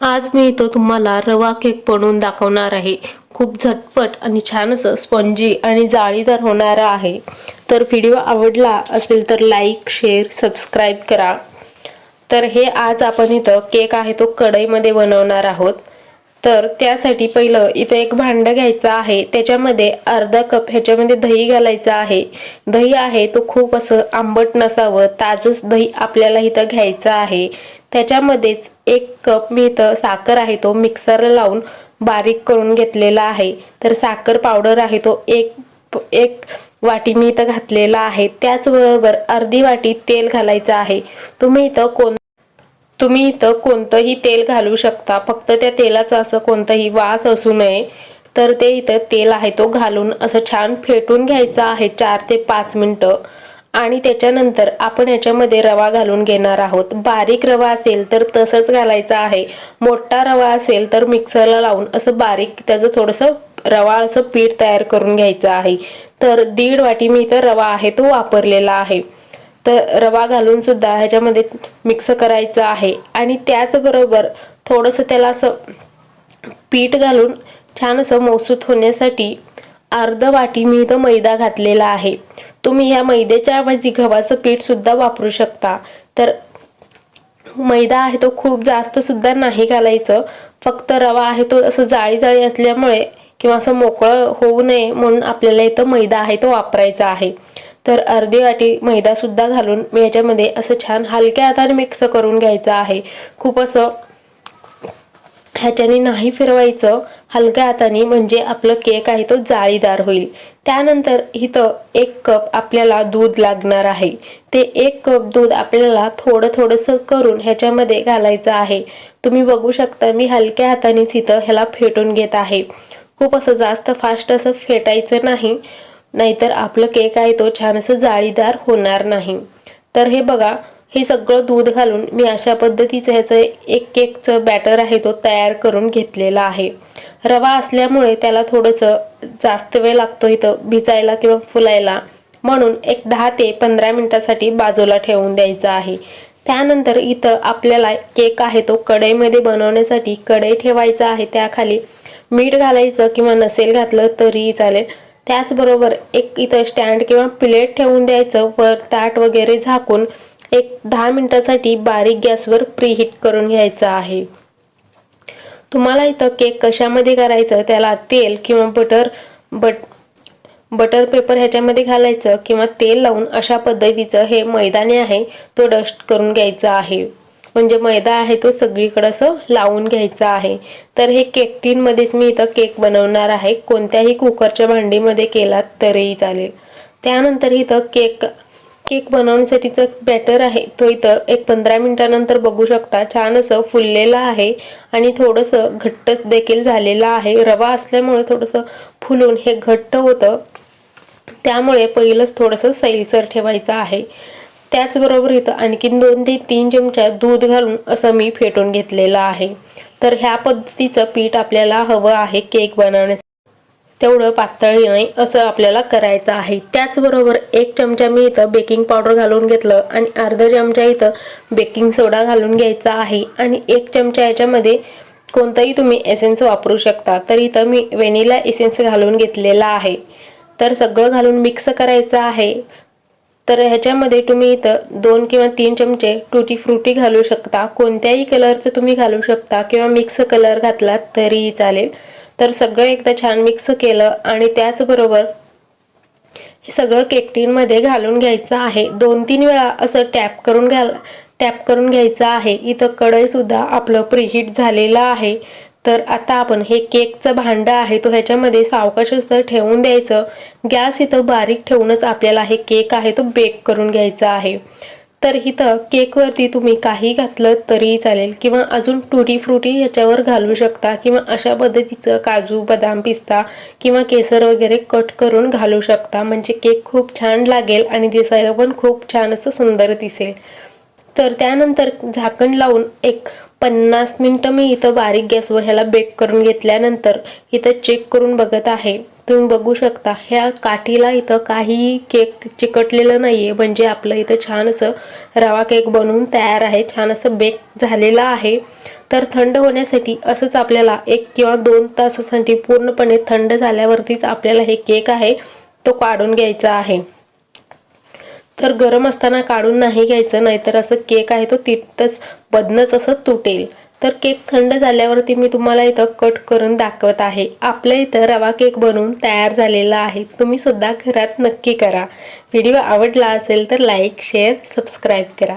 आज मी इथं तुम्हाला रवा केक बनवून दाखवणार आहे. खूप झटपट आणि छान असं स्पंजी आणि जाळीदार होणारा आहे. तर व्हिडिओ आवडला असेल तर लाईक शेअर सबस्क्राईब करा. तर हे आज आपण इथं केक आहे तो कढईमध्ये बनवणार आहोत. तर त्यासाठी पहिलं इथं एक भांडं घ्यायचं आहे. त्याच्यामध्ये अर्धा कप ह्याच्यामध्ये दही घालायचं आहे. दही आहे तो खूप असं आंबट नसावं. ताजंच दही आपल्याला इथं घ्यायचं आहे. त्याच्यामध्येच एक कप मी इथं साखर आहे तो मिक्सरला लावून बारीक करून घेतलेला आहे. तर साखर पावडर आहे तो एक एक वाटी मी इथं घातलेला आहे. त्याचबरोबर अर्धी वाटी तेल घालायचं आहे. तुम्ही इथं कोण तुम्ही इथं कोणतंही तेल घालू शकता. फक्त त्या तेलाचा असं कोणताही वास असू नये. तर ते इथं तेल आहे तो घालून असं छान फेटून घ्यायचं आहे चार ते पाच मिनटं. आणि त्याच्यानंतर आपण याच्यामध्ये रवा घालून घेणार आहोत. बारीक रवा असेल तर तसंच घालायचं आहे. मोठा रवा असेल तर मिक्सरला लावून असं बारीक त्याचं थोडंसं रवा असं पीठ तयार करून घ्यायचं आहे. तर दीड वाटी मी इथं रवा आहे तो वापरलेला आहे. तर रवा घालून सुद्धा ह्याच्यामध्ये मिक्स करायचं आहे. आणि त्याचबरोबर थोडंसं त्याला असं पीठ घालून छान असं मौसूत होण्यासाठी अर्ध वाटी मी इथं मैदा घातलेला आहे. तुम्ही ह्या मैद्याच्या ऐवजी गव्हाचं पीठ सुद्धा वापरू शकता. तर मैदा आहे तो खूप जास्त सुद्धा नाही घालायचं. फक्त रवा आहे तो असं जाळी जाळी असल्यामुळे किंवा असं मोकळं होऊ नये म्हणून आपल्याला इथं मैदा आहे तो वापरायचा आहे. तर अर्धी वाटी मैदा सुद्धा घालून मी याच्यामध्ये असं छान हलक्या हाताने मिक्स करून घ्यायचं आहे. खूप असं ह्याच्याने नाही फिरवायचं. हलक्या हाताने म्हणजे आपलं केक आहे तो जाळीदार होईल. त्यानंतर इथं एक कप आपल्याला दूध लागणार आहे. ते एक कप दूध आपल्याला थोडं थोडंसं करून ह्याच्यामध्ये घालायचं आहे. तुम्ही बघू शकता मी हलक्या हातानेच इथं ह्याला फेटून घेत आहे. खूप असं जास्त फास्ट असं फेटायचं नाही. नाहीतर आपलं केक आहे तो छान असं जाळीदार होणार नाही. तर हे बघा हे सगळं दूध घालून मी अशा पद्धतीचं ह्याचं एक केकचं बॅटर आहे तो तयार करून घेतलेला आहे. रवा असल्यामुळे त्याला थोडंसं जास्त वेळ लागतो इथं भिजायला किंवा फुलायला. म्हणून एक दहा ते पंधरा मिनटासाठी बाजूला ठेवून द्यायचं आहे. त्यानंतर इथं आपल्याला केक आहे तो कढईमध्ये बनवण्यासाठी कढई ठेवायचा आहे. त्याखाली मीठ घालायचं किंवा नसेल घातलं तरीही चालेल. त्याचबरोबर एक इथं स्टँड किंवा प्लेट ठेवून द्यायचं. वर ताट वगैरे झाकून एक दहा मिनटासाठी बारीक गॅसवर प्रीहीट करून घ्यायचं आहे. तुम्हाला इथं केक कशामध्ये करायचं? त्याला तेल किंवा बटर बट बटर पेपर ह्याच्यामध्ये घालायचं किंवा तेल लावून अशा पद्धतीचं हे मैदानी आहे. तो डस्ट करून घ्यायचा आहे. म्हणजे मैदा आहे तो सगळीकडं असं लावून घ्यायचा आहे. तर हे केक टीनमध्येच मी इथं केक बनवणार आहे. कोणत्याही कुकरच्या भांडीमध्ये केलात तरीही चालेल. त्यानंतर इथं केक केक बनवण्यासाठीचं बॅटर आहे. तो इथं एक पंधरा मिनटानंतर बघू शकता. छान असं फुललेलं आहे आणि थोडंसं घट्ट देखील झालेलं आहे. रवा असल्यामुळे थोडंसं फुलून हे घट्ट होतं. त्यामुळे पहिलंच थोडंसं सैलसर ठेवायचं आहे. त्याचबरोबर इथं आणखीन दोन ते तीन चमचा दूध घालून असं मी फेटून घेतलेलं आहे. तर ह्या पद्धतीचं पीठ आपल्याला हवं आहे केक बनवण्यासाठी. तेवढं पातळ नाही असं आपल्याला करायचं आहे. त्याचबरोबर एक चमचा मी इथं बेकिंग पावडर घालून घेतलं आणि अर्धा चमचा इथं बेकिंग सोडा घालून घ्यायचा आहे. आणि एक चमचा याच्यामध्ये कोणताही तुम्ही एसेन्स वापरू शकता. तर इथं मी व्हॅनिला एसेन्स घालून घेतलेला आहे. तर सगळं घालून मिक्स करायचं आहे. तर ह्याच्यामध्ये तुम्ही इथं दोन किंवा तीन चमचे टुटी फ्रुटी घालू शकता. कोणत्याही कलरचं तुम्ही घालू शकता किंवा मिक्स कलर घातलात तरीही चालेल. तर सगळं एकदा छान मिक्स केलं आणि त्याचबरोबर हे सगळं केकटीनमध्ये घालून घ्यायचं आहे. दोन तीन वेळा असं टॅप करून घाल टॅप करून घ्यायचं आहे. इथं कढईसुद्धा आपलं प्रिहीट झालेलं आहे. तर आता आपण हे केकचं भांडं आहे तो ह्याच्यामध्ये सावकाश असं ठेवून द्यायचं गॅस इथं बारीक ठेवूनच आपल्याला हे केक आहे तो बेक करून घ्यायचा आहे. तर इथं केकवरती तुम्ही काही घातलं तरी चालेल किंवा अजून टुटी फ्रुटी ह्याच्यावर घालू शकता किंवा अशा पद्धतीचं काजू बदाम पिस्ता किंवा केसर वगैरे कट करून घालू शकता. म्हणजे केक खूप छान लागेल आणि दिसायला पण खूप छान असं सुंदर दिसेल. तर त्यानंतर झाकण लावून एक पन्नास मिनटं मी इथं बारीक गॅसवर ह्याला बेक करून घेतल्यानंतर इथं चेक करून बघत आहे. तुम्ही बघू शकता ह्या काठीला इथं काही केक चिकटलेलं नाही आहे म्हणजे आपलं इथं छान असं रवा केक बनवून तयार आहे छान असं बेक झालेलं आहे. तर थंड होण्यासाठी असंच आपल्याला एक किंवा दोन तासासाठी पूर्णपणे थंड झाल्यावरतीच आपल्याला हे केक आहे तो काढून घ्यायचा आहे. तर गरम असताना काढून नाही घ्यायचं नाहीतर असं केक आहे तो तिथंच बदनच असं तुटेल. तर केक थंड झाल्यावरती मी तुम्हाला इथं कट करून दाखवत आहे. आपल्या इथं रवा केक बनवून तयार झालेला आहे. तुम्ही सुद्धा घरात नक्की करा. व्हिडिओ आवडला असेल तर लाईक शेअर सबस्क्राईब करा.